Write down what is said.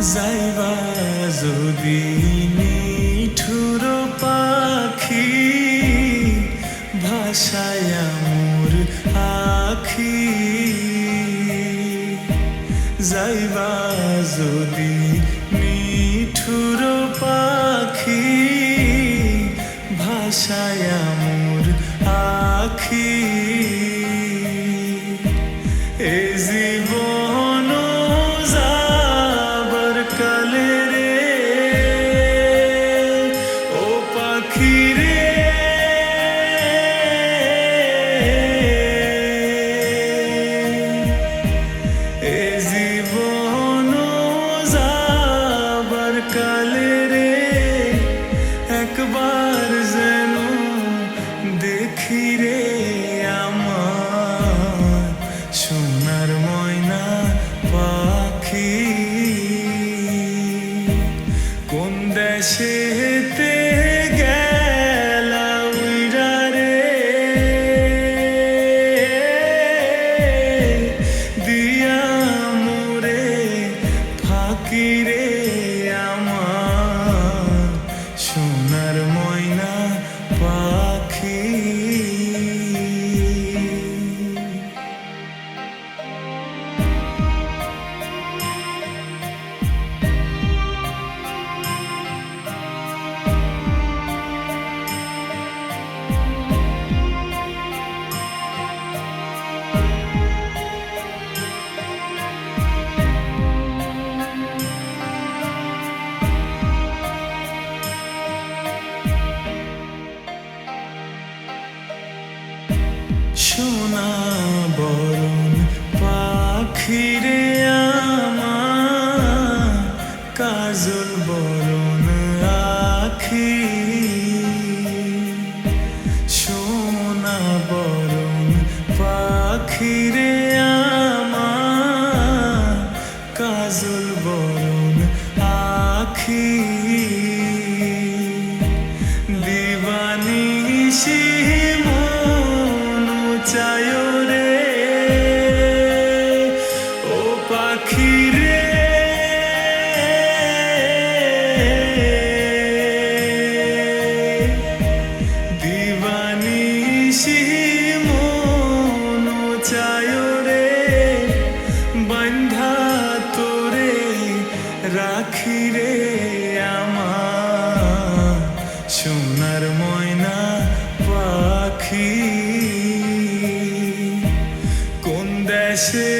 যাইবা যদি নিঠুর পাখি ভাষায় মোর আখি। যাইবা যদি নিঠুর পাখি ভাষায় মোর আখি। যাবার কালে রে একবার যেন দেখি রে আমার সোনার ময়না পাখি কোন দেশেতে সোনা বরণ পাখিরে আমার কাজল বরণ আখি সোনা বরণ পাখিরে আমার কাজল বরণ রে আমার সোনার ময়না পাখি কোন দেশেতে